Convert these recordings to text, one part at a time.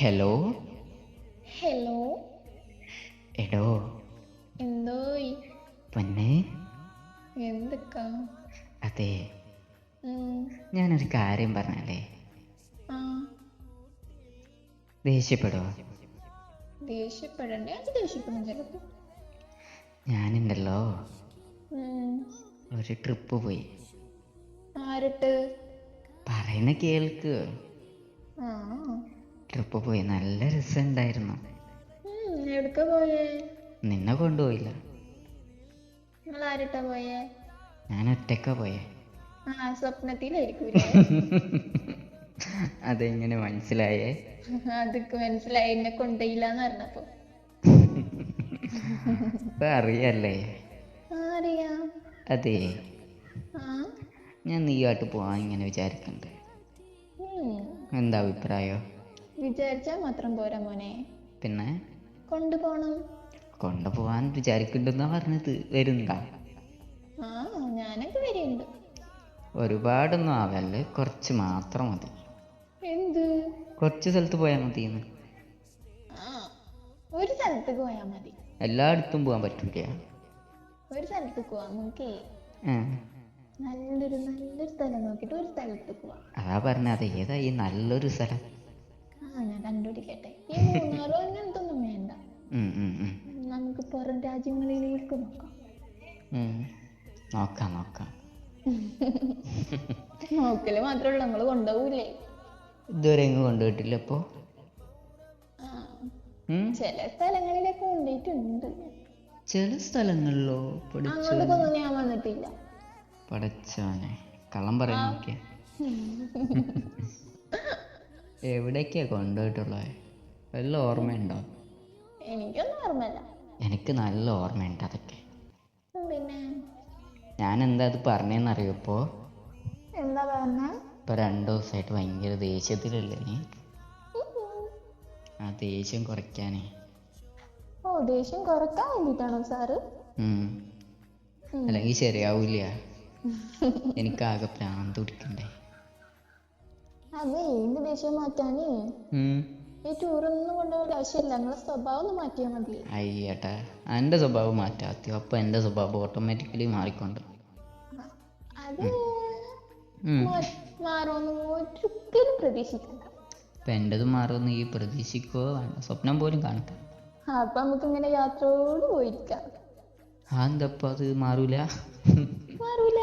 Hello? Hello? എടോ. എന്തോയ്? പൊന്നെ? എന്തൊക്കാ? അതെ. ഞാനൊരു കാര്യം പറഞ്ഞല്ലേ ദേഷ്യപ്പെടോ? ദേഷ്യപ്പെടണ്ടേ. അത് ദേഷ്യപ്പെടും ചിലപ്പോ. ഞാനുണ്ടല്ലോ. ഒരു ട്രിപ്പ് പോയി. ആരിട്ട്? പറയുന്ന കേൾക്ക്. ആ. ട്രിപ്പ് പോയി നല്ല രസമുണ്ടായിരുന്നു. എവിടുക്ക പോയേ? നിന്നെ കൊണ്ടുപോയില്ല. നിങ്ങൾ ആരിട്ടാ പോയേ? ഞാൻ ഒറ്റക്ക പോയേ. ആ അതെങ്ങനെ മനസ്സിലായേ? അതൊക്കെ മനസ്സിലായി. എന്നെ എന്ന് പറഞ്ഞപ്പോ. അറിയല്ലേ? അറിയാം. അതെ. ഞാൻ നീയായിട്ട് പോവാൻ ഇങ്ങനെ വിചാരിക്കണ്ട്. എന്താ അഭിപ്രായം? വിചാരിച്ചാ മാത്രം പോരാ മോനെ. പിന്നെ? കൊണ്ടുപോണം. കൊണ്ടുപോവാൻ വിചാരിക്കുന്നുണ്ടെന്നാ പറഞ്ഞത്. വരുന്നുണ്ടാ? ആ ഞാനൊക്കെ വരുന്നുണ്ട് ഒരുപാടൊന്നും ആവല്ലേ? കുറച്ച് മാത്രം മതി. എന്ത്? കുറച്ച് സ്ഥലത്ത് പോയാൽ മതി ഒരു സ്ഥലത്ത് പോയാ മതി. എല്ലായിടത്തും പോകാൻ പറ്റൂല? ഒരു സ്ഥലത്ത് പോവാം നമുക്ക് നല്ലൊരു നല്ലൊരു സ്ഥലം നോക്കിയിട്ട് ഒരു സ്ഥലത്ത് പോവാം. അതാ പറഞ്ഞ അത് ഏതാ ഈ നല്ലൊരു സ്ഥലം? ആ ഞാൻ കണ്ടുപിടിക്കട്ടെ. ഈ മൂന്നാറോ അങ്ങനത്തെ ഒന്നും വേണ്ട. നമുക്ക് പുറം രാജ്യങ്ങളിലേക്ക് നോക്കാം. നോക്കാം നോക്കാം. നോക്കൽ മാത്രമേ നമ്മൾ കൊണ്ടുപോകൂലേ. ഇതുവരെ എങ്ങും കൊണ്ടുപോയിട്ടില്ല അപ്പോ ചില സ്ഥലങ്ങളിലേക്ക് കൊണ്ടുപോയിട്ടുണ്ട്. ചില സ്ഥലങ്ങളിലോ? അങ്ങോട്ടൊന്നും ഞാൻ വന്നിട്ടില്ല. പഠിച്ചവനെ കള്ളം പറയാൻ നോക്കിയ. എവിടേക്കാ കൊണ്ടുപോയിട്ടുള്ളത് വല്ല ഓർമ്മയുണ്ടോ? എനിക്കൊന്നും ഓർമ്മയില്ല. എനിക്ക് നല്ല ഓർമ്മയുണ്ട് അതൊക്കെ. പിന്നെ? ഞാൻ എന്താ അത് പറഞ്ഞതെന്നറിയോ ഇപ്പോൾ എന്താ പറഞ്ഞ? ഇപ്പോൾ രണ്ട് ദിവസമായിട്ട് ഭയങ്കര ദേഷ്യത്തിലല്ലേ നീ? ആ ദേഷ്യം കുറയ്ക്കാനേ. ഓ ദേഷ്യം കുറയ്ക്കാൻ വേണ്ടിട്ടാണോ സാറ്. അല്ലെങ്കിൽ ശരിയാവൂല എനിക്കാകെ പ്രാന്ത് പിടിക്കണ്ടേ? അതെ എന്റെ ദേഷ്യം മാറ്റാനേ. ഈ ടൂറൊന്നും കൊണ്ടുപോകേണ്ട ആവശ്യമില്ല. നിങ്ങളെ സ്വഭാവം ഒന്ന് മാറ്റിയാൽ മതി. അയ്യേട്ടാ എന്റെ സ്വഭാവം മാറ്റാത്തി അപ്പൊ എന്റെ സ്വഭാവം ഓട്ടോമാറ്റിക്കലി മാറിക്കൊണ്ട്. അത് മാറുമെന്ന് ഒരിക്കലും പ്രതീക്ഷിക്കണ്ട. അപ്പം എന്റെത് മാറുമെന്ന് ഈ പ്രതീക്ഷിക്കോ വേണ്ട. സ്വപ്നം പോലും കാണട്ടെ ആ, അപ്പൊ നമുക്ക് ഇങ്ങനെ യാത്രയോട് പോയിരിക്കാം. ആ എന്തപ്പോ അത്? മാറൂല? മാറൂല.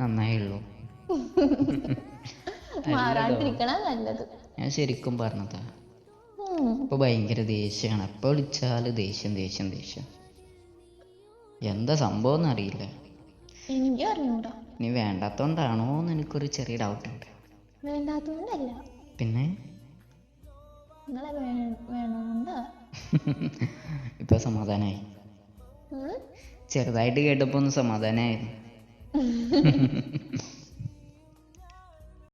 നന്നായുള്ളൂ മാറാണ്ടിരിക്കണ നല്ലത്. ഞാൻ ശരിക്കും പറഞ്ഞതാ. ഇപ്പൊ ഭയങ്കര ദേഷ്യാണ്. എപ്പോൾ വിളിച്ചാൽ ദേഷ്യം ദേഷ്യം ദേഷ്യം. എന്താ സംഭവം അറിയില്ല. എനിക്ക് അറിഞ്ഞൂടാ. നീ വേണ്ടാത്തോണ്ടാണോ എന്ന് എനിക്കൊരു ചെറിയ ഡൗട്ട് ഉണ്ട് പിന്നെ? നിങ്ങളെ ഇപ്പൊ സമാധാനായി. ചെറുതായിട്ട് കേട്ടപ്പോ ഒന്ന് സമാധാനമായിരുന്നു